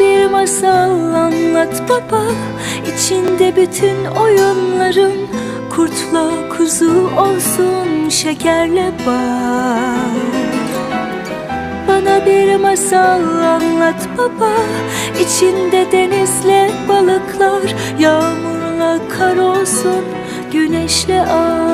Bir masal anlat baba. İçinde bütün oyunların Kurtla kuzu olsun şekerle bal Bana bir masal anlat baba. İçinde denizle balıklar Yağmurla kar olsun Güneşle ay